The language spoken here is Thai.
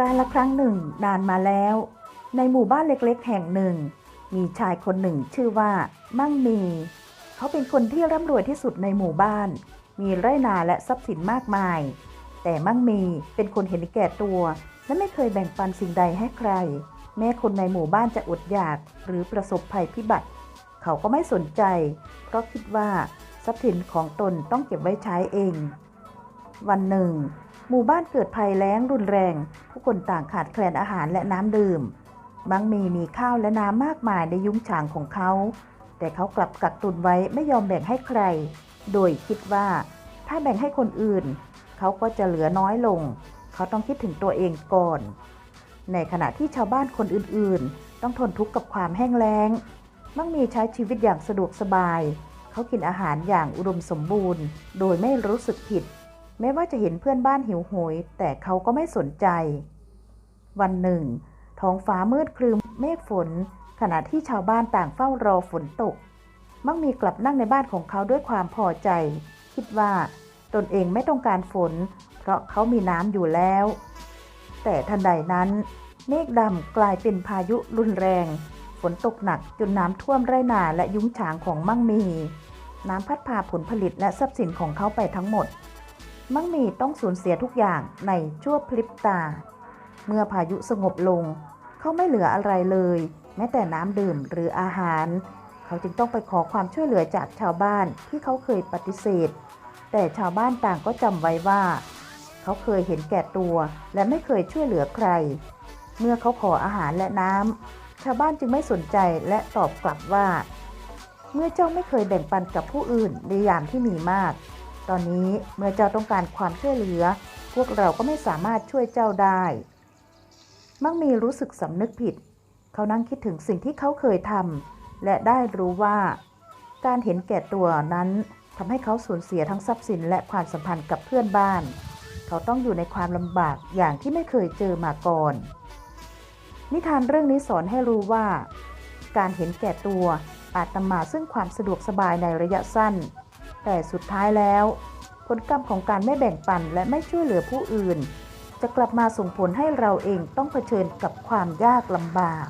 การละครั้งหนึ่งนานมาแล้ว ในหมู่บ้านเล็กๆ แห่งหนึ่ง มีชายคนหนึ่งชื่อว่า มั่งมี เขาเป็นคนที่ร่ำรวยที่สุดในหมู่บ้าน มีไร่นาและทรัพย์สินมากมาย แต่มั่งมีเป็นคนเห็นแก่ตัว และไม่เคยแบ่งปันสิ่งใดให้ใคร แม้คนในหมู่บ้านจะอดอยากหรือประสบภัยพิบัติ เขาก็ไม่สนใจ เพราะคิดว่าทรัพย์สินของตนต้องเก็บไว้ใช้เอง วันหนึ่ง หมู่บ้านเกิดภัยแล้งรุนแรง ผู้คนต่างขาดแคลนอาหารและน้ำดื่ม บางมีมีข้าวและน้ำมากมายในยุ้งฉางของเขา แต่เขากลับกักตุนไว้ไม่ยอมแบ่งให้ใคร โดยคิดว่าถ้าแบ่งให้คนอื่น เขาก็จะเหลือน้อยลง เขาต้องคิดถึงตัวเองก่อน ในขณะที่ชาวบ้านคนอื่นๆ ต้องทนทุกข์กับความแห้งแล้งมั่งมีใช้ชีวิตอย่างสะดวกสบาย เขากินอาหารอย่างอุดมสมบูรณ์ โดยไม่รู้สึกผิด แม้ว่าจะเห็นเพื่อนบ้านหิวโหย แต่เขาก็ไม่สนใจ วันหนึ่ง ท้องฟ้ามืดครึ้มเมฆฝน ขณะที่ชาวบ้านต่างเฝ้ารอฝนตก มักมีกลับนั่งในบ้านของเขาด้วยความพอใจ คิดว่าตนเองไม่ต้องการฝน เพราะเขามีน้ำอยู่แล้ว แต่ทันใดนั้น เมฆดำกลายเป็นพายุรุนแรง ฝนตกหนักจนน้ำท่วมไร่นาและยุ้งฉางของมั่งมี น้ำพัดพาผลผลิตและทรัพย์สินของเขาไปทั้งหมด มั่งมีต้องสูญเสียทุกอย่างในชั่วพลิบตา เมื่อพายุสงบลง เขาไม่เหลืออะไรเลย แม้แต่น้ำดื่มหรืออาหาร เขาจึงต้องไปขอความช่วยเหลือจากชาวบ้านที่เขาเคยปฏิเสธ แต่ชาวบ้านต่างก็จำไว้ว่า เขาเคยเห็นแก่ตัวและไม่เคยช่วยเหลือใคร เมื่อเขาขออาหารและน้ำชาวบ้านจึงไม่สนใจและตอบกลับว่า เมื่อเจ้าไม่เคยแบ่งปันกับผู้อื่นในยามที่มีมาก ตอนนี้เมื่อเจ้าต้องการความช่วยเหลือ พวกเราก็ไม่สามารถช่วยเจ้าได้ มั่งมีรู้สึกสำนึกผิด เขานั่งคิดถึงสิ่งที่เขาเคยทำและได้รู้ว่า การเห็นแก่ตัวนั้นทำให้เขาสูญเสียทั้งทรัพย์สินและความสัมพันธ์กับเพื่อนบ้าน เขาต้องอยู่ในความลำบากอย่างที่ไม่เคยเจอมาก่อน นิทานเรื่องนี้สอนให้รู้ว่า การเห็นแก่ตัวอาจนำมาซึ่งความสะดวกสบายในระยะสั้น แต่สุดท้ายแล้ว ผลกรรมของการไม่แบ่งปันและไม่ช่วยเหลือผู้อื่น จะกลับมาส่งผลให้เราเองต้องเผชิญกับความยากลำบาก